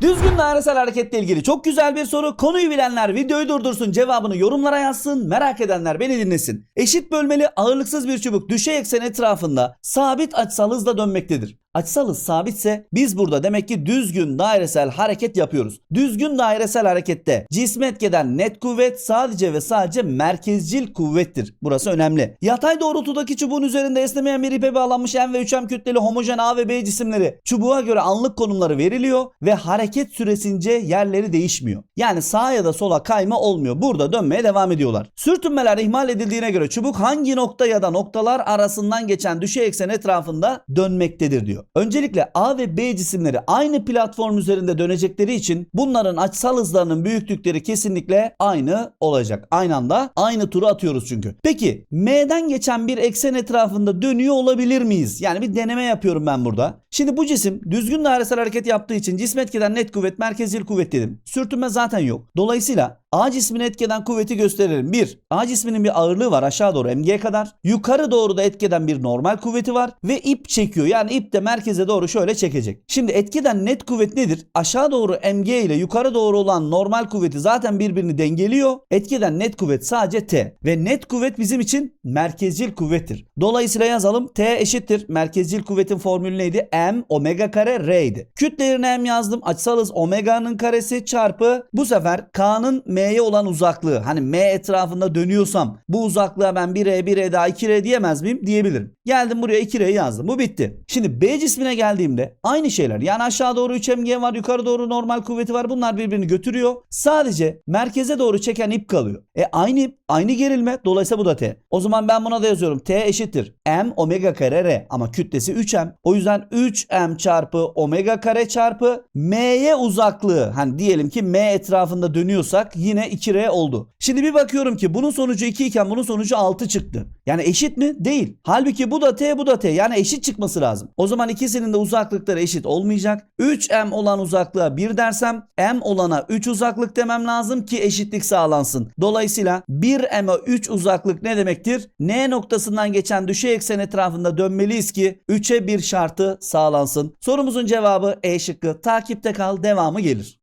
Düzgün dairesel hareketle ilgili çok güzel bir soru. Konuyu bilenler videoyu durdursun, cevabını yorumlara yazsın, merak edenler beni dinlesin. Eşit bölmeli ağırlıksız bir çubuk düşey eksen etrafında sabit açısal hızla dönmektedir. Açısal sabitse biz burada demek ki düzgün dairesel hareket yapıyoruz. Düzgün dairesel harekette cismi etkeden net kuvvet sadece ve sadece merkezcil kuvvettir. Burası önemli. Yatay doğrultudaki çubuğun üzerinde esnemeyen bir ipe bağlanmış N ve 3M kütleli homojen A ve B cisimleri çubuğa göre anlık konumları veriliyor ve hareket süresince yerleri değişmiyor. Yani sağa ya da sola kayma olmuyor. Burada dönmeye devam ediyorlar. Sürtünmeler ihmal edildiğine göre çubuk hangi nokta ya da noktalar arasından geçen düşey eksen etrafında dönmektedir diyor. Öncelikle A ve B cisimleri aynı platform üzerinde dönecekleri için bunların açısal hızlarının büyüklükleri kesinlikle aynı olacak. Aynı anda aynı turu atıyoruz çünkü. Peki M'den geçen bir eksen etrafında dönüyor olabilir miyiz? Yani bir deneme yapıyorum ben burada. Şimdi bu cisim düzgün dairesel hareket yaptığı için cisme etkeden net kuvvet merkezcil kuvvet dedim. Sürtünme zaten yok. Dolayısıyla A cismini etkeden kuvveti gösterelim. 1. A cisminin bir ağırlığı var aşağı doğru mg kadar. Yukarı doğru da etkeden bir normal kuvveti var. Ve ip çekiyor. Yani ip de merkeze doğru şöyle çekecek. Şimdi etkeden net kuvvet nedir? Aşağı doğru mg ile yukarı doğru olan normal kuvveti zaten birbirini dengeliyor. Etkeden net kuvvet sadece T. Ve net kuvvet bizim için merkezcil kuvvettir. Dolayısıyla yazalım. T eşittir. Merkezcil kuvvetin formülü neydi? M omega kare R idi. Kütle M yazdım. Açısal hız omega'nın karesi çarpı bu sefer K'nın M'ye olan uzaklığı. Hani M etrafında dönüyorsam bu uzaklığa ben 1R 1R daha 2R diyemez miyim? Diyebilirim. Geldim buraya 2R yazdım. Bu bitti. Şimdi B cismine geldiğimde aynı şeyler. Yani aşağı doğru 3mg var, yukarı doğru normal kuvveti var. Bunlar birbirini götürüyor. Sadece merkeze doğru çeken ip kalıyor. E aynı ip, aynı gerilme. Dolayısıyla bu da T. O zaman ben buna da yazıyorum. T eşittir. M omega kare R ama kütlesi 3m. O yüzden 3m çarpı omega kare çarpı m'ye uzaklığı. Hani diyelim ki m etrafında dönüyorsak yine 2r oldu. Şimdi bir bakıyorum ki bunun sonucu 2 iken bunun sonucu 6 çıktı. Yani eşit mi? Değil. Halbuki bu da t bu da t. Yani eşit çıkması lazım. O zaman ikisinin de uzaklıkları eşit olmayacak. 3m olan uzaklığa 1 dersem m olana 3 uzaklık demem lazım ki eşitlik sağlansın. Dolayısıyla 1m'e 3 uzaklık ne demektir? N noktasından geçen düşey eksen etrafında dönmeliyiz ki 3'e 1 şartı sağlansın. Sorumuzun cevabı E şıkkı. Takipte kal devamı gelir.